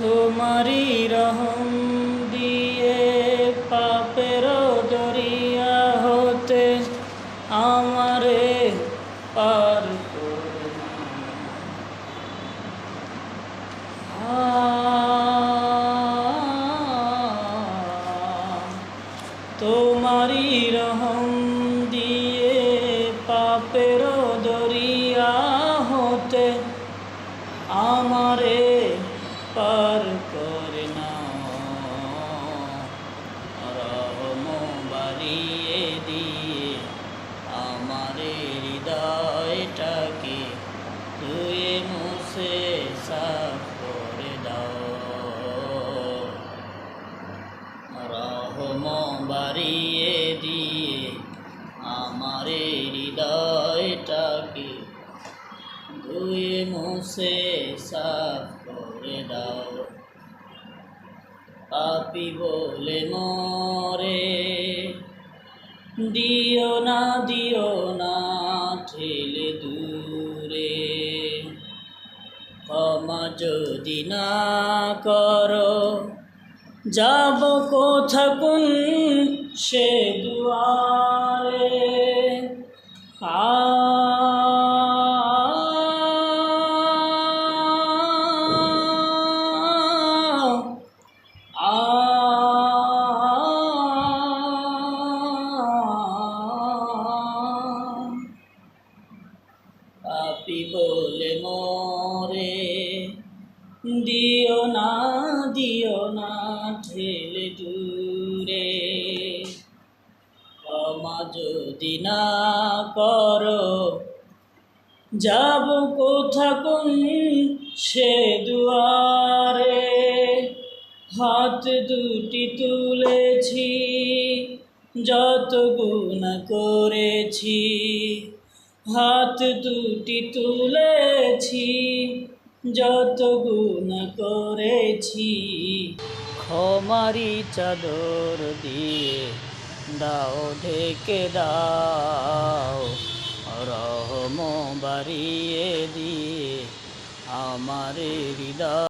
তোমারি রহম দিয়ে পাপের দরিয়া হতে আমারে পার তোমারি রহম দিয়ে পাপের দরিয়া হতে আমারে পার মুছে সাফ করে দাও। পাপি বলে মরে। দিও না দিও না ঠেলে দূরে। ক্ষমা যদি না করো, যাব কোথা কোন সে দুয়ারে। আ পাপি বলে মরে। দিও না দিও না ঠেলে দূরে। ক্ষমা যদি না করো, যাব কোথা কোন সে দুয়ারে? হাত দুটি তুলেছি, যত গুণ করেছি। হাত দুটি তুলেছি যত গুণ করেছি। ক্ষমারি চাদর দিয়ে দাও, ঢেকে দাও, রহম বাড়িয়ে দিয়ে আমার হৃদয়